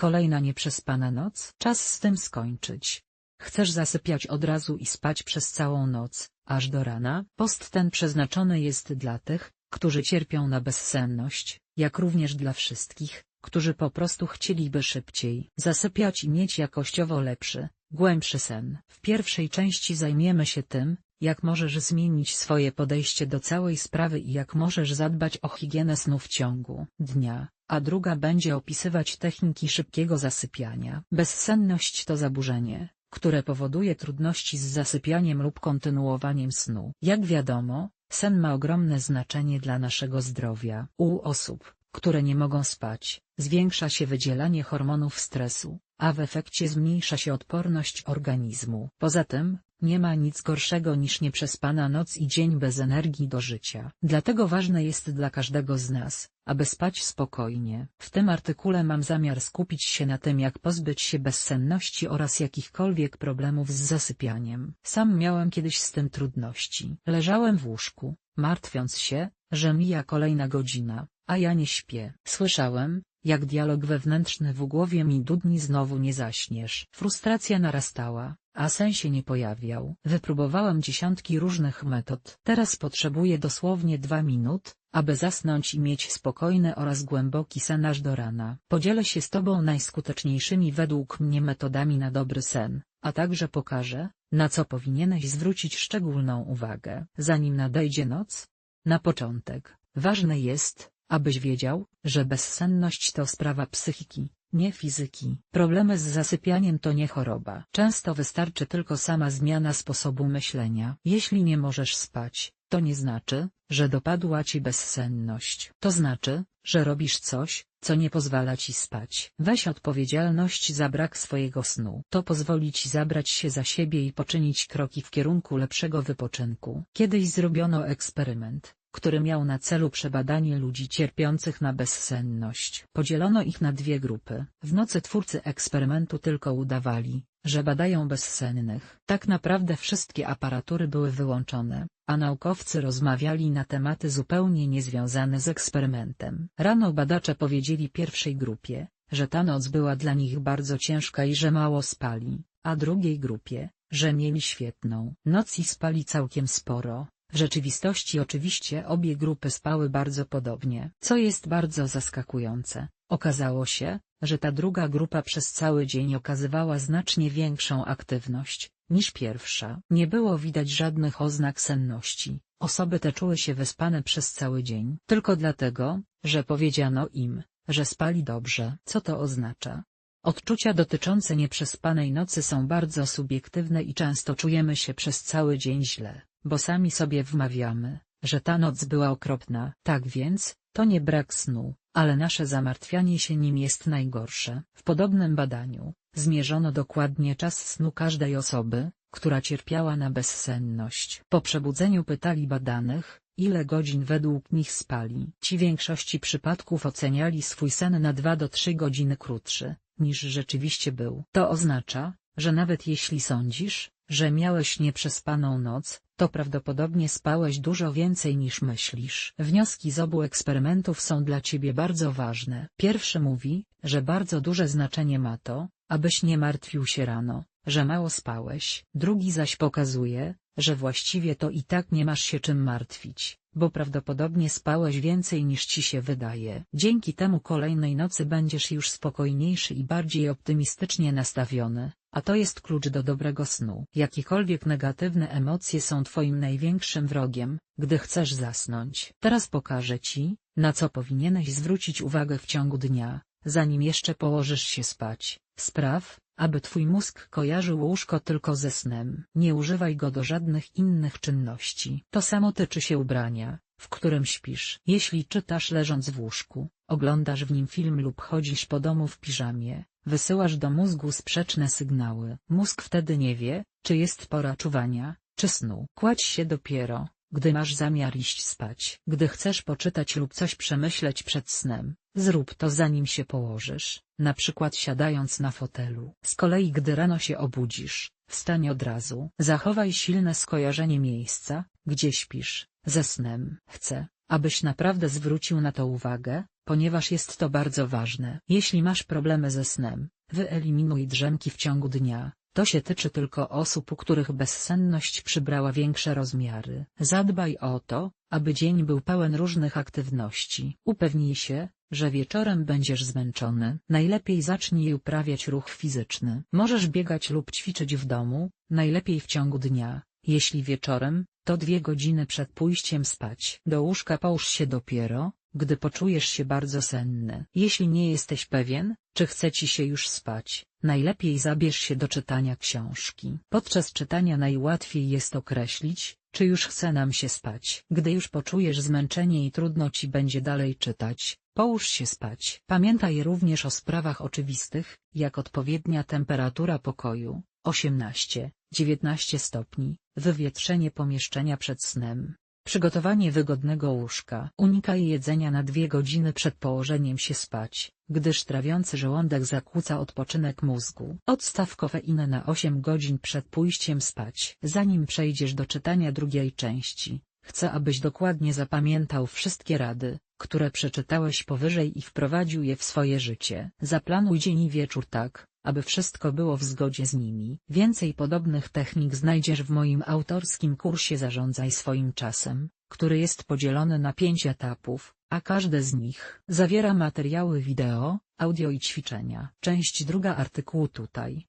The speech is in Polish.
Kolejna nieprzespana noc? Czas z tym skończyć. Chcesz zasypiać od razu i spać przez całą noc, aż do rana? Post ten przeznaczony jest dla tych, którzy cierpią na bezsenność, jak również dla wszystkich, którzy po prostu chcieliby szybciej zasypiać i mieć jakościowo lepszy, głębszy sen. W pierwszej części zajmiemy się tym, jak możesz zmienić swoje podejście do całej sprawy i jak możesz zadbać o higienę snu w ciągu dnia, a druga będzie opisywać techniki szybkiego zasypiania. Bezsenność to zaburzenie, które powoduje trudności z zasypianiem lub kontynuowaniem snu. Jak wiadomo, sen ma ogromne znaczenie dla naszego zdrowia. U osób, które nie mogą spać, zwiększa się wydzielanie hormonów stresu, a w efekcie zmniejsza się odporność organizmu. Poza tym, nie ma nic gorszego niż nieprzespana noc i dzień bez energii do życia. Dlatego ważne jest dla każdego z nas, aby spać spokojnie. W tym artykule mam zamiar skupić się na tym jak pozbyć się bezsenności oraz jakichkolwiek problemów z zasypianiem. Sam miałem kiedyś z tym trudności. Leżałem w łóżku, martwiąc się, że mija kolejna godzina, a ja nie śpię. Słyszałem, jak dialog wewnętrzny w głowie mi dudni znowu nie zaśniesz. Frustracja narastała, a sen się nie pojawiał. Wypróbowałem dziesiątki różnych metod. Teraz potrzebuję dosłownie dwa minut, aby zasnąć i mieć spokojny oraz głęboki sen aż do rana. Podzielę się z Tobą najskuteczniejszymi według mnie metodami na dobry sen, a także pokażę, na co powinieneś zwrócić szczególną uwagę. Zanim nadejdzie noc? Na początek, ważne jest, abyś wiedział, że bezsenność to sprawa psychiki, nie fizyki. Problemy z zasypianiem to nie choroba. Często wystarczy tylko sama zmiana sposobu myślenia. Jeśli nie możesz spać, to nie znaczy, że dopadła ci bezsenność. To znaczy, że robisz coś, co nie pozwala ci spać. Weź odpowiedzialność za brak swojego snu. To pozwoli ci zabrać się za siebie i poczynić kroki w kierunku lepszego wypoczynku. Kiedyś zrobiono eksperyment, który miał na celu przebadanie ludzi cierpiących na bezsenność. Podzielono ich na dwie grupy. W nocy twórcy eksperymentu tylko udawali, że badają bezsennych. Tak naprawdę wszystkie aparatury były wyłączone, a naukowcy rozmawiali na tematy zupełnie niezwiązane z eksperymentem. Rano badacze powiedzieli pierwszej grupie, że ta noc była dla nich bardzo ciężka i że mało spali, a drugiej grupie, że mieli świetną noc i spali całkiem sporo. W rzeczywistości oczywiście obie grupy spały bardzo podobnie. Co jest bardzo zaskakujące, okazało się, że ta druga grupa przez cały dzień okazywała znacznie większą aktywność, niż pierwsza. Nie było widać żadnych oznak senności. Osoby te czuły się wyspane przez cały dzień. Tylko dlatego, że powiedziano im, że spali dobrze. Co to oznacza? Odczucia dotyczące nieprzespanej nocy są bardzo subiektywne i często czujemy się przez cały dzień źle bo sami sobie wmawiamy, że ta noc była okropna. Tak więc, to nie brak snu, ale nasze zamartwianie się nim jest najgorsze. W podobnym badaniu, zmierzono dokładnie czas snu każdej osoby, która cierpiała na bezsenność. Po przebudzeniu pytali badanych, ile godzin według nich spali. Ci w większości przypadków oceniali swój sen na 2 do 3 godziny krótszy, niż rzeczywiście był. To oznacza, że nawet jeśli sądzisz, że miałeś nieprzespaną noc, to prawdopodobnie spałeś dużo więcej niż myślisz. Wnioski z obu eksperymentów są dla ciebie bardzo ważne. Pierwszy mówi, że bardzo duże znaczenie ma to, abyś nie martwił się rano, że mało spałeś. Drugi zaś pokazuje, że właściwie to i tak nie masz się czym martwić, bo prawdopodobnie spałeś więcej niż ci się wydaje. Dzięki temu kolejnej nocy będziesz już spokojniejszy i bardziej optymistycznie nastawiony, a to jest klucz do dobrego snu. Jakiekolwiek negatywne emocje są twoim największym wrogiem, gdy chcesz zasnąć. Teraz pokażę ci, na co powinieneś zwrócić uwagę w ciągu dnia, zanim jeszcze położysz się spać. Spraw, aby twój mózg kojarzył łóżko tylko ze snem. Nie używaj go do żadnych innych czynności. To samo tyczy się ubrania, w którym śpisz. Jeśli czytasz leżąc w łóżku, oglądasz w nim film lub chodzisz po domu w piżamie, wysyłasz do mózgu sprzeczne sygnały. Mózg wtedy nie wie, czy jest pora czuwania, czy snu. Kładź się dopiero, gdy masz zamiar iść spać. Gdy chcesz poczytać lub coś przemyśleć przed snem, zrób to zanim się położysz, na przykład siadając na fotelu. Z kolei gdy rano się obudzisz, wstań od razu. Zachowaj silne skojarzenie miejsca, gdzie śpisz, ze snem. Chcę, abyś naprawdę zwrócił na to uwagę, ponieważ jest to bardzo ważne. Jeśli masz problemy ze snem, wyeliminuj drzemki w ciągu dnia. To się tyczy tylko osób, u których bezsenność przybrała większe rozmiary. Zadbaj o to, aby dzień był pełen różnych aktywności. Upewnij się, że wieczorem będziesz zmęczony. Najlepiej zacznij uprawiać ruch fizyczny. Możesz biegać lub ćwiczyć w domu, najlepiej w ciągu dnia. Jeśli wieczorem, to dwie godziny przed pójściem spać. Do łóżka połóż się dopiero, gdy poczujesz się bardzo senny. Jeśli nie jesteś pewien, czy chce ci się już spać, najlepiej zabierz się do czytania książki. Podczas czytania najłatwiej jest określić, czy już chce nam się spać. Gdy już poczujesz zmęczenie i trudno ci będzie dalej czytać, połóż się spać. Pamiętaj również o sprawach oczywistych, jak odpowiednia temperatura pokoju, 18-19 stopni, wywietrzenie pomieszczenia przed snem. Przygotowanie wygodnego łóżka. Unikaj jedzenia na dwie godziny przed położeniem się spać, gdyż trawiący żołądek zakłóca odpoczynek mózgu. Odstaw kofeinę na 8 godzin przed pójściem spać. Zanim przejdziesz do czytania drugiej części, chcę abyś dokładnie zapamiętał wszystkie rady, które przeczytałeś powyżej i wprowadził je w swoje życie. Zaplanuj dzień i wieczór tak, aby wszystko było w zgodzie z nimi. Więcej podobnych technik znajdziesz w moim autorskim kursie Zarządzaj swoim czasem, który jest podzielony na pięć etapów, a każde z nich zawiera materiały wideo, audio i ćwiczenia. Część druga artykułu tutaj.